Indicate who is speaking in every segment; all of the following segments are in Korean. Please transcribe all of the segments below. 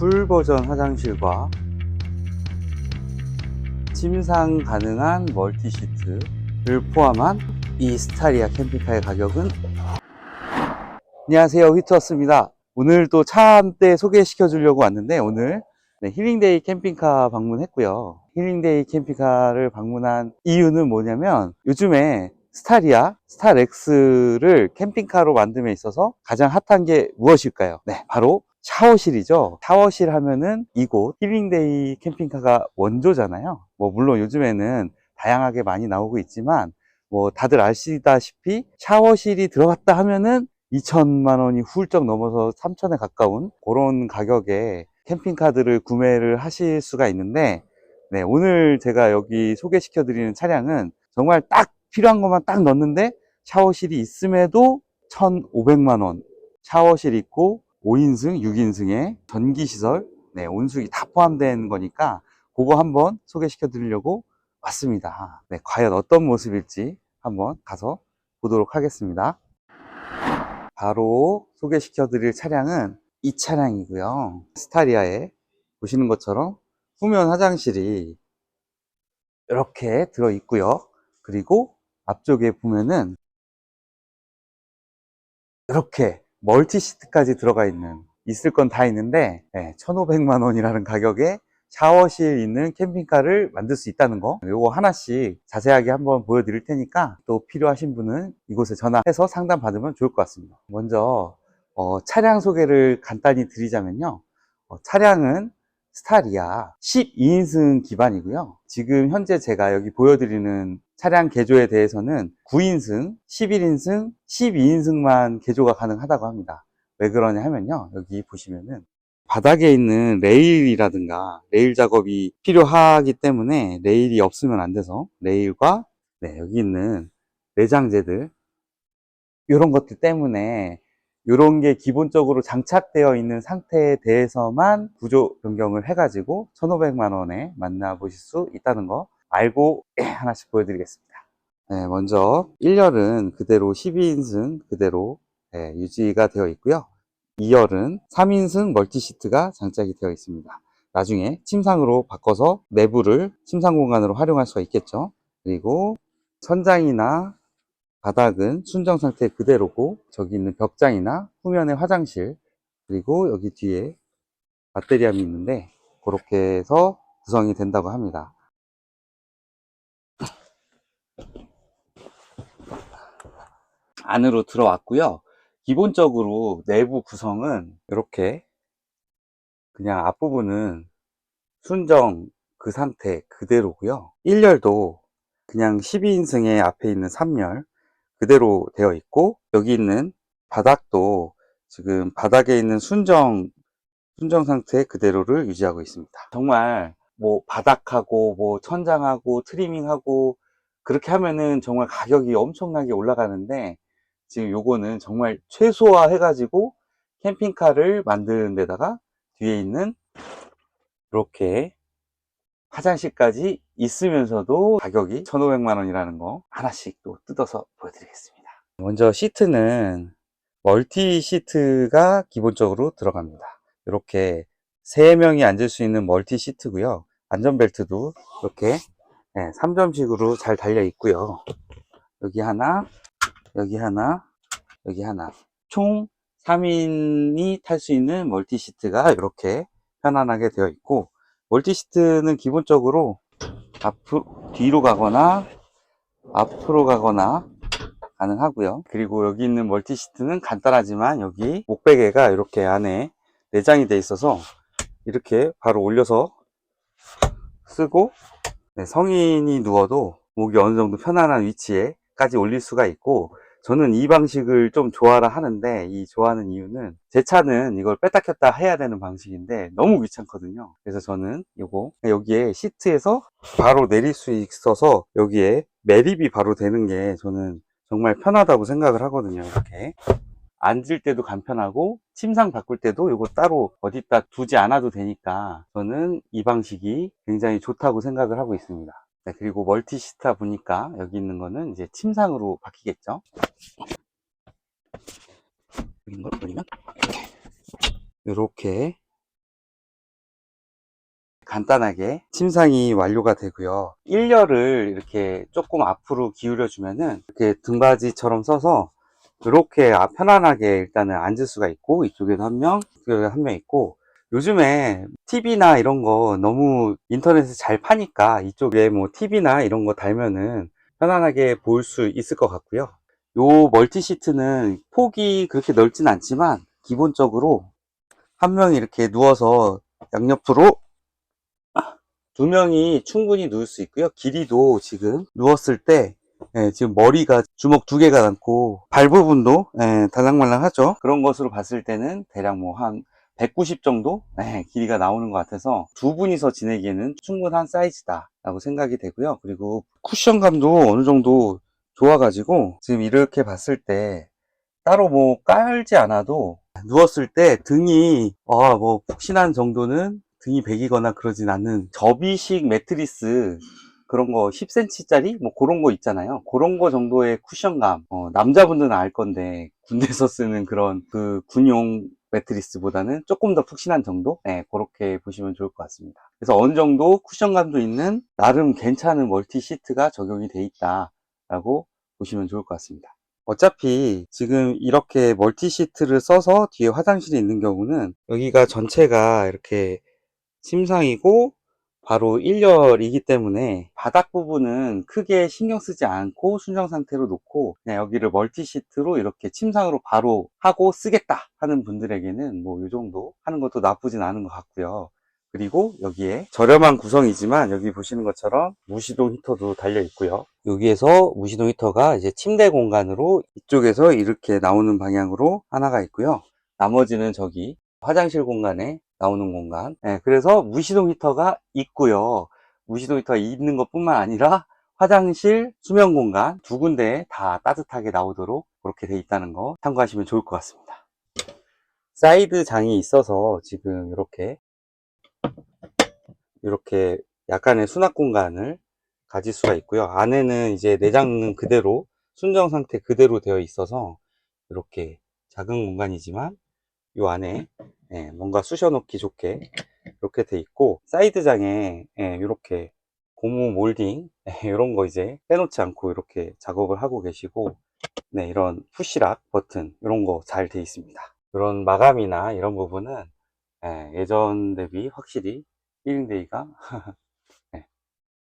Speaker 1: 풀 버전 화장실과 침상 가능한 멀티 시트를 포함한 이 스타리아 캠핑카의 가격은? 안녕하세요 휘트웠습니다. 오늘 또 차한대 소개시켜 주려고 왔는데 오늘 네, 힐링데이 캠핑카 방문했고요. 힐링데이 캠핑카를 방문한 이유는 뭐냐면 요즘에 스타리아, 스타렉스를 캠핑카로 만듦에 있어서 가장 핫한 게 무엇일까요? 네, 바로 샤워실이죠. 샤워실 하면은 이곳 힐링데이 캠핑카가 원조잖아요. 뭐 물론 요즘에는 다양하게 많이 나오고 있지만 뭐 다들 아시다시피 샤워실이 들어갔다 하면은 2천만 원이 훌쩍 넘어서 3천에 가까운 그런 가격에 캠핑카들을 구매를 하실 수가 있는데 네, 오늘 제가 여기 소개시켜 드리는 차량은 정말 딱 필요한 것만 딱 넣었는데 샤워실이 있음에도 1,500만 원. 샤워실 있고 5인승, 6인승의 전기 시설, 네, 온수기 다 포함된 거니까 그거 한번 소개시켜 드리려고 왔습니다. 네, 과연 어떤 모습일지 한번 가서 보도록 하겠습니다. 바로 소개시켜 드릴 차량은 이 차량이고요. 스타리아에 보시는 것처럼 후면 화장실이 이렇게 들어 있고요. 그리고 앞쪽에 보면은 이렇게 멀티 시트까지 들어가 있는 있을 건 다 있는데 1,500만 원이라는 가격에 샤워실 있는 캠핑카를 만들 수 있다는 거. 요거 하나씩 자세하게 한번 보여드릴 테니까 또 필요하신 분은 이곳에 전화해서 상담 받으면 좋을 것 같습니다. 먼저 어, 차량 소개를 간단히 드리자면요. 어, 차량은 스타리아 12인승 기반이고요. 지금 현재 제가 여기 보여드리는 차량 개조에 대해서는 9인승, 11인승, 12인승만 개조가 가능하다고 합니다. 왜 그러냐 하면요. 여기 보시면은 바닥에 있는 레일이라든가 레일 작업이 필요하기 때문에 레일이 없으면 안 돼서 레일과 네, 여기 있는 내장재들 이런 것들 때문에 이런 게 기본적으로 장착되어 있는 상태에 대해서만 구조 변경을 해가지고 1,500만 원에 만나보실 수 있다는 거 알고 하나씩 보여드리겠습니다. 네, 먼저 1열은 그대로 12인승 그대로 네, 유지가 되어 있고요. 2열은 3인승 멀티시트가 장착이 되어 있습니다. 나중에 침상으로 바꿔서 내부를 침상 공간으로 활용할 수가 있겠죠. 그리고 천장이나 바닥은 순정 상태 그대로고 저기 있는 벽장이나 후면의 화장실 그리고 여기 뒤에 배터리함이 있는데 그렇게 해서 구성이 된다고 합니다. 안으로 들어왔고요. 기본적으로 내부 구성은 이렇게 그냥 앞부분은 순정 그 상태 그대로고요. 1열도 그냥 12인승의 앞에 있는 3열 그대로 되어 있고 여기 있는 바닥도 지금 바닥에 있는 순정 순정 상태 그대로를 유지하고 있습니다. 정말 뭐 바닥하고 뭐 천장하고 트리밍하고 그렇게 하면은 정말 가격이 엄청나게 올라가는데 지금 요거는 정말 최소화 해가지고 캠핑카를 만드는 데다가 뒤에 있는 이렇게 화장실까지 있으면서도 가격이 1,500만 원이라는 거 하나씩 또 뜯어서 보여드리겠습니다. 먼저 시트는 멀티 시트가 기본적으로 들어갑니다. 이렇게 3명이 앉을 수 있는 멀티 시트고요. 안전벨트도 이렇게 3점식으로 잘 달려 있고요. 여기 하나, 여기 하나, 여기 하나. 총 3인이 탈 수 있는 멀티 시트가 이렇게 편안하게 되어 있고 멀티 시트는 기본적으로 앞으로 뒤로 가거나 앞으로 가거나 가능하고요. 그리고 여기 있는 멀티 시트는 간단하지만 여기 목베개가 이렇게 안에 내장이 돼 있어서 이렇게 바로 올려서 쓰고 네, 성인이 누워도 목이 어느 정도 편안한 위치에까지 올릴 수가 있고 저는 이 방식을 좀 좋아라 하는데 이 좋아하는 이유는 제 차는 이걸 뺐다 켰다 해야 되는 방식인데 너무 귀찮거든요. 그래서 저는 이거 여기에 시트에서 바로 내릴 수 있어서 여기에 매립이 바로 되는 게 저는 정말 편하다고 생각을 하거든요 이렇게. 앉을 때도 간편하고 침상 바꿀 때도 이거 따로 어디다 두지 않아도 되니까 저는 이 방식이 굉장히 좋다고 생각을 하고 있습니다 네, 그리고 멀티시타 보니까 여기 있는 거는 이제 침상으로 바뀌겠죠. 이런 걸 올리면 이렇게 간단하게 침상이 완료가 되고요. 1열을 이렇게 조금 앞으로 기울여 주면은 이렇게 등받이처럼 써서 이렇게 아- 편안하게 일단은 앉을 수가 있고 이쪽에도 한 명, 이쪽에 한명 있고 요즘에 TV나 이런 거 너무 인터넷에 잘 파니까 이쪽에 뭐 TV나 이런 거 달면은 편안하게 볼 수 있을 것 같고요. 요 멀티 시트는 폭이 그렇게 넓진 않지만 기본적으로 한 명이 이렇게 누워서 양옆으로 두 명이 충분히 누울 수 있고요. 길이도 지금 누웠을 때 예, 지금 머리가 주먹 두 개가 남고 발 부분도 예, 달랑말랑하죠. 그런 것으로 봤을 때는 대략 뭐 한 190 정도 예, 길이가 나오는 것 같아서 두 분이서 지내기에는 충분한 사이즈다 라고 생각이 되고요. 그리고 쿠션감도 어느 정도 좋아가지고 지금 이렇게 봤을 때 따로 뭐 깔지 않아도 누웠을 때 등이 아, 뭐 푹신한 정도는 등이 베기거나 그러진 않는 접이식 매트리스 그런 거 10cm짜리 뭐 그런 거 있잖아요. 그런 거 정도의 쿠션감. 어, 남자분들은 알 건데 군대에서 쓰는 그런 그 군용 매트리스보다는 조금 더 푹신한 정도? 네, 그렇게 보시면 좋을 것 같습니다. 그래서 어느 정도 쿠션감도 있는 나름 괜찮은 멀티 시트가 적용이 돼 있다라고 보시면 좋을 것 같습니다. 어차피 지금 이렇게 멀티 시트를 써서 뒤에 화장실이 있는 경우는 여기가 전체가 이렇게 침상이고 바로 1열이기 때문에 바닥 부분은 크게 신경 쓰지 않고 순정 상태로 놓고 그냥 여기를 멀티 시트로 이렇게 침상으로 바로 하고 쓰겠다 하는 분들에게는 뭐 이 정도 하는 것도 나쁘진 않은 것 같고요. 그리고 여기에 저렴한 구성이지만 여기 보시는 것처럼 무시동 히터도 달려 있고요. 여기에서 무시동 히터가 이제 침대 공간으로 이쪽에서 이렇게 나오는 방향으로 하나가 있고요. 나머지는 저기 화장실 공간에 나오는 공간. 네, 그래서 무시동 히터가 있고요. 무시동 히터가 있는 것 뿐만 아니라 화장실, 수면 공간 두 군데 다 따뜻하게 나오도록 그렇게 돼 있다는 거 참고하시면 좋을 것 같습니다. 사이드 장이 있어서 지금 이렇게 이렇게 약간의 수납 공간을 가질 수가 있고요. 안에는 이제 내장은 그대로 순정 상태 그대로 되어 있어서 이렇게 작은 공간이지만 이 안에 예, 뭔가 쑤셔 넣기 좋게 이렇게 돼 있고 사이드장에 예, 이렇게 고무 몰딩 이런 거 이제 빼놓지 않고 이렇게 작업을 하고 계시고 네, 이런 푸시락 버튼 이런 거 잘 돼 있습니다. 이런 마감이나 이런 부분은 예, 예전 대비 확실히 1인데이가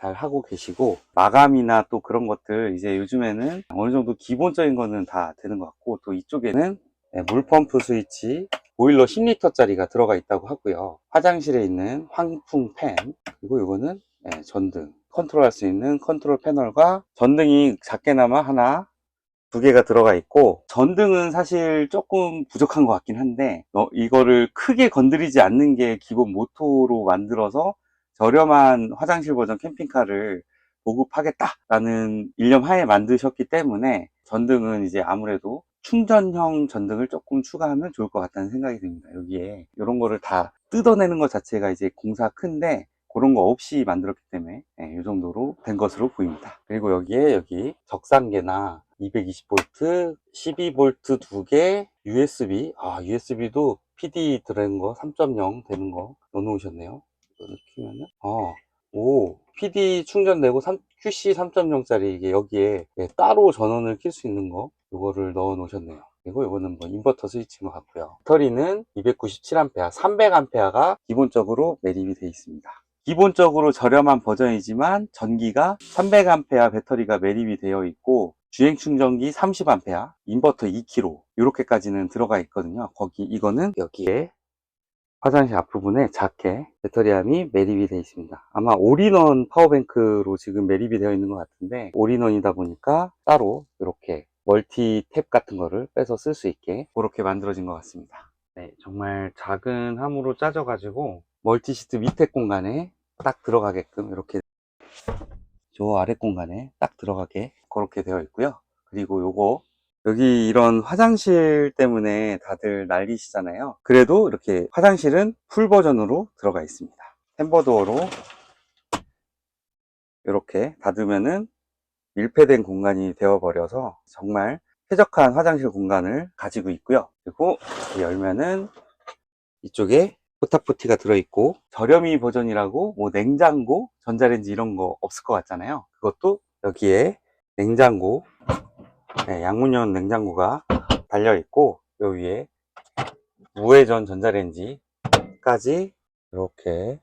Speaker 1: 잘 하고 계시고 마감이나 또 그런 것들 이제 요즘에는 어느 정도 기본적인 거는 다 되는 것 같고 또 이쪽에는 네, 물펌프 스위치 보일러 10리터짜리가 들어가 있다고 하고요. 화장실에 있는 환풍 팬 그리고 이거는 네, 전등. 컨트롤할 수 있는 컨트롤 패널과 전등이 작게나마 하나 두 개가 들어가 있고 전등은 사실 조금 부족한 것 같긴 한데 어, 이거를 크게 건드리지 않는 게 기본 모토로 만들어서 저렴한 화장실 버전 캠핑카를 보급하겠다라는 일념 하에 만드셨기 때문에 전등은 이제 아무래도 충전형 전등을 조금 추가하면 좋을 것 같다는 생각이 듭니다. 여기에 이런 거를 다 뜯어내는 것 자체가 이제 공사 큰데 그런 거 없이 만들었기 때문에 이 정도로 된 것으로 보입니다. 그리고 여기에 여기 적상계나 220V, 12V 두 개, USB, 아 USB도 PD 들어있는 거3.0 되는 거 넣어놓으셨네요. 키면은 아, 오 PD 충전되고 3, QC 3.0짜리 이게 여기에 예, 따로 전원을 킬 수 있는 거 이거를 넣어 놓으셨네요. 그리고 이거는 뭐 인버터 스위치인 것 같고요. 배터리는 297A, 300A가 기본적으로 매립이 되어 있습니다. 기본적으로 저렴한 버전이지만 전기가 300A 배터리가 매립이 되어 있고 주행 충전기 30A, 인버터 2kg 이렇게까지는 들어가 있거든요. 거기 이거는 여기에 화장실 앞부분에 작게 배터리함이 매립이 되어 있습니다. 아마 올인원 파워뱅크로 지금 매립이 되어 있는 것 같은데 올인원이다 보니까 따로 이렇게 멀티 탭 같은 거를 빼서 쓸 수 있게 그렇게 만들어진 것 같습니다. 네, 정말 작은 함으로 짜져 가지고 멀티 시트 밑에 공간에 딱 들어가게끔 이렇게 저 아래 공간에 딱 들어가게 그렇게 되어 있고요. 그리고 요거 여기 이런 화장실 때문에 다들 난리시잖아요. 그래도 이렇게 화장실은 풀 버전으로 들어가 있습니다. 템버도어로 이렇게 닫으면은 밀폐된 공간이 되어 버려서 정말 쾌적한 화장실 공간을 가지고 있고요. 그리고 열면은 이쪽에 포타포티가 들어있고 저렴이 버전이라고 뭐 냉장고, 전자레인지 이런 거 없을 것 같잖아요. 그것도 여기에 냉장고, 네, 양문형 냉장고가 달려있고 요 위에 무회전 전자레인지까지 이렇게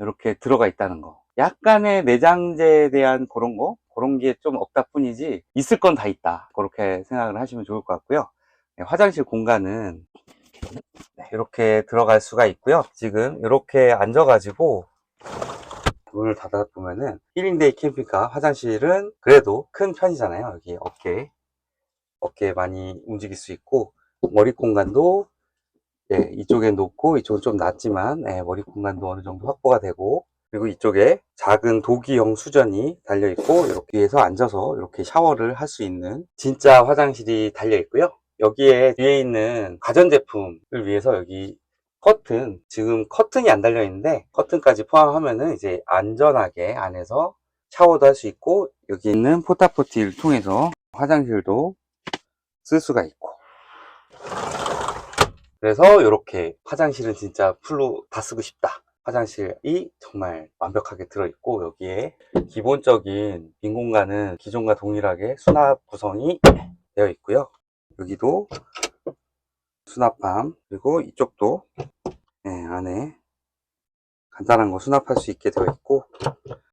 Speaker 1: 이렇게 들어가 있다는 거. 약간의 내장재에 대한 그런 거, 그런 게 좀 없다 뿐이지, 있을 건 다 있다. 그렇게 생각을 하시면 좋을 것 같고요. 네, 화장실 공간은 네, 이렇게 들어갈 수가 있고요. 지금 이렇게 앉아 가지고 문을 닫아보면은 힐링데이 캠핑카 화장실은 그래도 큰 편이잖아요. 여기 어깨, 어깨 많이 움직일 수 있고, 머리 공간도 예, 이쪽에 놓고 이쪽은 좀 낮지만 예, 머리 공간도 어느 정도 확보가 되고 그리고 이쪽에 작은 도기형 수전이 달려 있고 이렇게 해서 앉아서 이렇게 샤워를 할 수 있는 진짜 화장실이 달려 있고요. 여기에 뒤에 있는 가전제품을 위해서 여기 커튼 지금 커튼이 안 달려 있는데 커튼까지 포함하면은 이제 안전하게 안에서 샤워도 할 수 있고 여기 있는 포타포티를 통해서 화장실도 쓸 수가 있고 그래서 이렇게 화장실은 진짜 풀로 다 쓰고 싶다. 화장실이 정말 완벽하게 들어있고 여기에 기본적인 빈 공간은 기존과 동일하게 수납 구성이 되어 있고요. 여기도 수납함 그리고 이쪽도 네, 안에 간단한 거 수납할 수 있게 되어 있고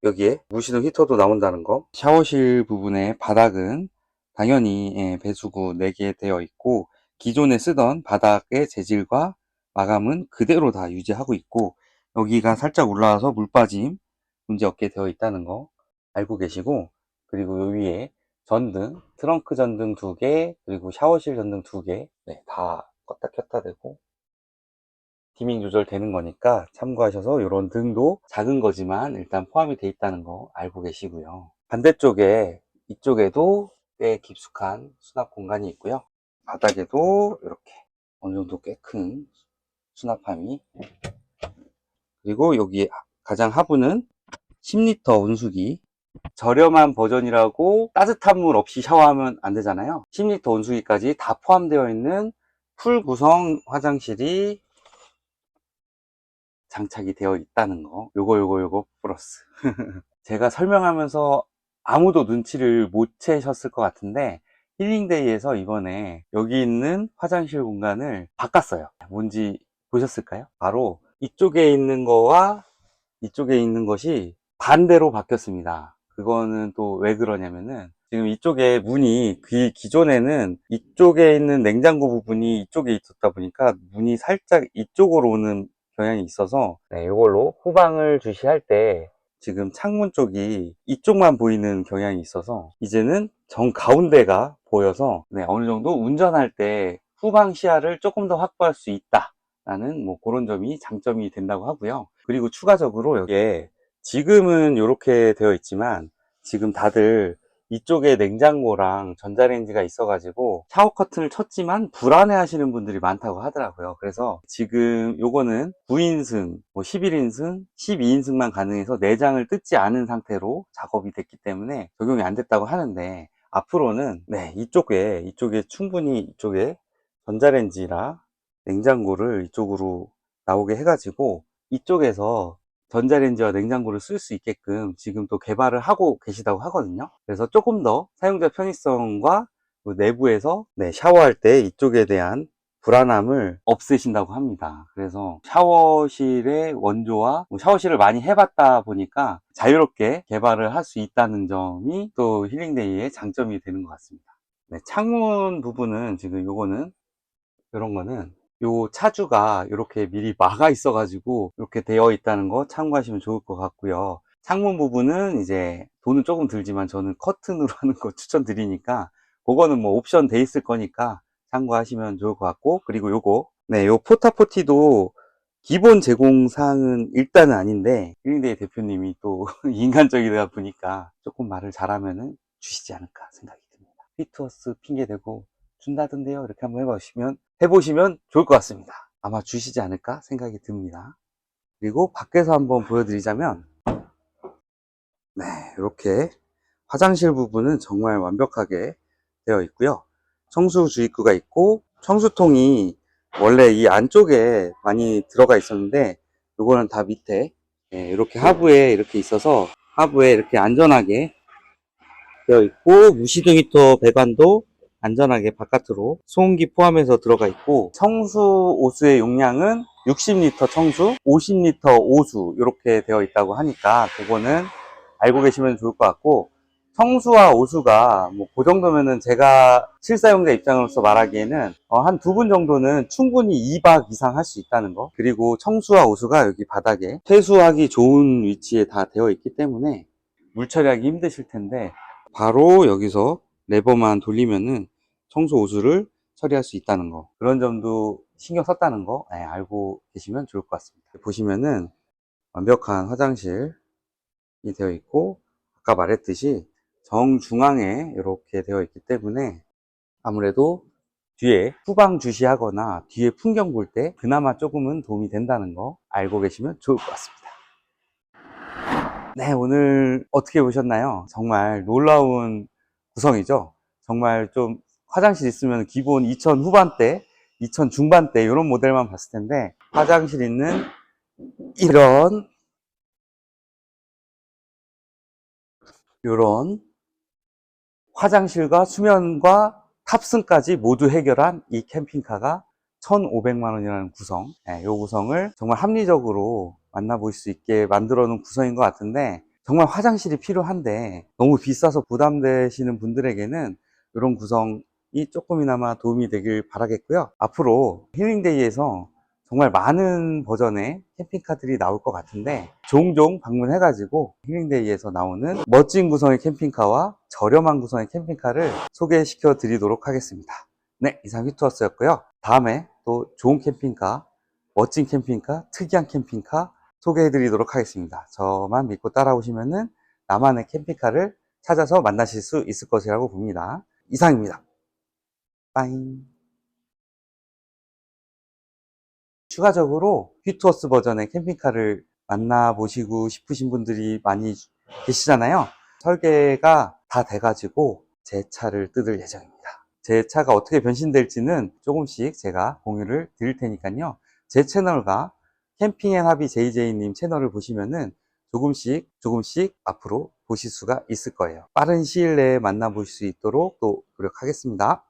Speaker 1: 여기에 무시동 히터도 나온다는 거 샤워실 부분의 바닥은 당연히 예, 배수구 4개 되어 있고 기존에 쓰던 바닥의 재질과 마감은 그대로 다 유지하고 있고 여기가 살짝 올라와서 물 빠짐 문제 없게 되어 있다는 거 알고 계시고 그리고 요 위에 전등 트렁크 전등 2개 그리고 샤워실 전등 2개 네, 다 껐다 켰다 되고 디밍 조절 되는 거니까 참고하셔서 이런 등도 작은 거지만 일단 포함이 돼 있다는 거 알고 계시고요. 반대쪽에 이쪽에도 꽤 깊숙한 수납 공간이 있고요. 바닥에도 이렇게 어느 정도 꽤 큰 수납함이 그리고 여기 가장 하부는 10리터 온수기 저렴한 버전이라고 따뜻한 물 없이 샤워하면 안 되잖아요 10리터 온수기까지 다 포함되어 있는 풀 구성 화장실이 장착이 되어 있다는 거 요거 요거 요거 플러스 제가 설명하면서 아무도 눈치를 못 채셨을 것 같은데 힐링데이에서 이번에 여기 있는 화장실 공간을 바꿨어요. 뭔지 보셨을까요? 바로 이쪽에 있는 거와 이쪽에 있는 것이 반대로 바뀌었습니다. 그거는 또 왜 그러냐면은 지금 이쪽에 문이 그 기존에는 이쪽에 있는 냉장고 부분이 이쪽에 있었다 보니까 문이 살짝 이쪽으로 오는 경향이 있어서 네, 이걸로 후방을 주시할 때 지금 창문 쪽이 이쪽만 보이는 경향이 있어서 이제는 정 가운데가 보여서 네, 어느 정도 운전할 때 후방 시야를 조금 더 확보할 수 있다 라는 뭐 그런 점이 장점이 된다고 하고요 그리고 추가적으로 여기에 지금은 이렇게 되어 있지만 지금 다들 이쪽에 냉장고랑 전자레인지가 있어가지고 샤워 커튼을 쳤지만 불안해 하시는 분들이 많다고 하더라고요. 그래서 지금 요거는 9인승, 뭐 11인승, 12인승만 가능해서 내장을 뜯지 않은 상태로 작업이 됐기 때문에 적용이 안 됐다고 하는데 앞으로는 네, 이쪽에, 이쪽에 충분히 이쪽에 전자레인지라 냉장고를 이쪽으로 나오게 해가지고 이쪽에서 전자레인지와 냉장고를 쓸 수 있게끔 지금 또 개발을 하고 계시다고 하거든요. 그래서 조금 더 사용자 편의성과 그 내부에서 네, 샤워할 때 이쪽에 대한 불안함을 없애신다고 합니다. 그래서 샤워실의 원조와 뭐 샤워실을 많이 해봤다 보니까 자유롭게 개발을 할 수 있다는 점이 또 힐링데이의 장점이 되는 것 같습니다. 네, 창문 부분은 지금 요거는 이런 거는 요 차주가 이렇게 미리 막아 있어 가지고 이렇게 되어 있다는 거 참고하시면 좋을 것 같고요. 창문 부분은 이제 돈은 조금 들지만 저는 커튼으로 하는 거 추천드리니까 그거는 뭐 옵션 돼 있을 거니까 참고하시면 좋을 것 같고 그리고 요거. 네 요 포타포티도 기본 제공사항은 일단은 아닌데 힐링데이 대표님이 또 인간적이다 보니까 조금 말을 잘하면은 주시지 않을까 생각이 듭니다. 피트워스 핑계 대고 준다던데요. 이렇게 한번 해보시면 해보시면 좋을 것 같습니다. 아마 주시지 않을까 생각이 듭니다. 그리고 밖에서 한번 보여드리자면 네 이렇게 화장실 부분은 정말 완벽하게 되어 있고요. 청수 주입구가 있고 청수통이 원래 이 안쪽에 많이 들어가 있었는데 요거는 다 밑에 예, 이렇게 하부에 이렇게 있어서 하부에 이렇게 안전하게 되어 있고 무시등 히터 배관도 안전하게 바깥으로 소음기 포함해서 들어가 있고 청수 오수의 용량은 60리터 청수, 50리터 오수 이렇게 되어 있다고 하니까 그거는 알고 계시면 좋을 것 같고 청수와 오수가 뭐 그 정도면은 제가 실사용자 입장으로서 말하기에는 어, 한두 분 정도는 충분히 2박 이상 할 수 있다는 거. 그리고 청수와 오수가 여기 바닥에 퇴수하기 좋은 위치에 다 되어 있기 때문에 물 처리하기 힘드실 텐데 바로 여기서 레버만 돌리면은 청소 오수를 처리할 수 있다는 거. 그런 점도 신경 썼다는 거 예, 알고 계시면 좋을 것 같습니다. 보시면은 완벽한 화장실이 되어 있고 아까 말했듯이 정중앙에 이렇게 되어 있기 때문에 아무래도 뒤에 후방 주시하거나 뒤에 풍경 볼 때 그나마 조금은 도움이 된다는 거 알고 계시면 좋을 것 같습니다. 네 오늘 어떻게 보셨나요? 정말 놀라운 구성이죠? 정말 좀 화장실 있으면 기본 2000 후반대 2000 중반대 이런 모델만 봤을 텐데 화장실 있는 이런 이런 화장실과 수면과 탑승까지 모두 해결한 이 캠핑카가 1,500만 원이라는 구성. 이 구성을 정말 합리적으로 만나볼 수 있게 만들어 놓은 구성인 것 같은데 정말 화장실이 필요한데 너무 비싸서 부담되시는 분들에게는 이런 구성 이 조금이나마 도움이 되길 바라겠고요. 앞으로 힐링데이에서 정말 많은 버전의 캠핑카들이 나올 것 같은데 종종 방문해가지고 힐링데이에서 나오는 멋진 구성의 캠핑카와 저렴한 구성의 캠핑카를 소개시켜 드리도록 하겠습니다. 네, 이상 휘투어스였고요. 다음에 또 좋은 캠핑카, 멋진 캠핑카, 특이한 캠핑카 소개해 드리도록 하겠습니다. 저만 믿고 따라오시면은 나만의 캠핑카를 찾아서 만나실 수 있을 것이라고 봅니다. 이상입니다. 빠잉. 추가적으로 휘투어스 버전의 캠핑카를 만나보시고 싶으신 분들이 많이 계시잖아요. 설계가 다 돼가지고 제 차를 뜯을 예정입니다. 제 차가 어떻게 변신될지는 조금씩 제가 공유를 드릴 테니까요. 제 채널과 캠핑 앤 하비 JJ님 채널을 보시면은 조금씩 조금씩 앞으로 보실 수가 있을 거예요. 빠른 시일 내에 만나볼 수 있도록 또 노력하겠습니다.